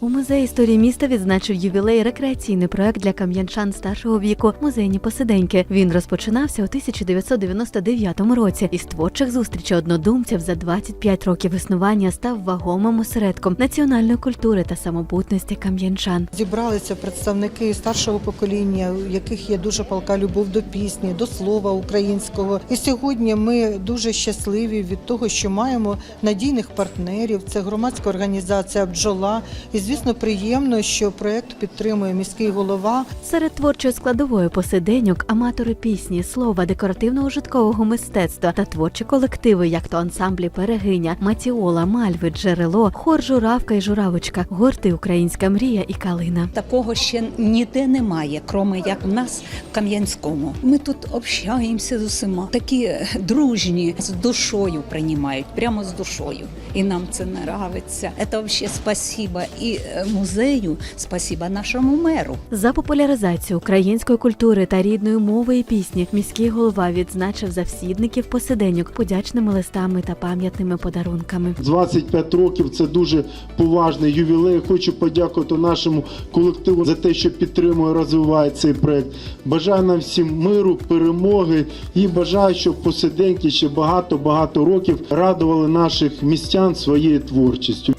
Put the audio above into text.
У музеї історії міста відзначив ювілей рекреаційний проект для кам'янчан старшого віку музейні посиденьки. Він розпочинався у 1999 році. Із творчих зустрічей однодумців за 25 років існування став вагомим осередком національної культури та самобутності кам'янчан. Зібралися представники старшого покоління, у яких є дуже палка любов до пісні, до слова українського. І сьогодні ми дуже щасливі від того, що маємо надійних партнерів. Це громадська організація Бджола. І звісно, приємно, що проект підтримує міський голова. Серед творчої складової посиденьок аматори пісні, слова, декоративного житкового мистецтва та творчі колективи, як то ансамблі Перегиня, Матіола, Мальви, Джерело, хор Журавка і Журавочка, гурти Українська мрія і Калина. Такого ще ніде немає, кроме як в нас в Кам'янському. Ми тут общаємося з усіма. Такі дружні, з душою приймають, прямо з душою. І нам це нравиться. Це взагалі спасіба і е, музею, спасіба нашому меру. За популяризацію української культури та рідної мови і пісні міський голова відзначив завсідників посиденьок подячними листами та пам'ятними подарунками. 25 років це дуже поважний ювілей. Хочу подякувати нашому колективу за те, що підтримує, розвиває цей проект. Бажаю нам всім миру, перемоги і бажаю, щоб посиденьки ще багато багато років радували наших містян своєю творчістю.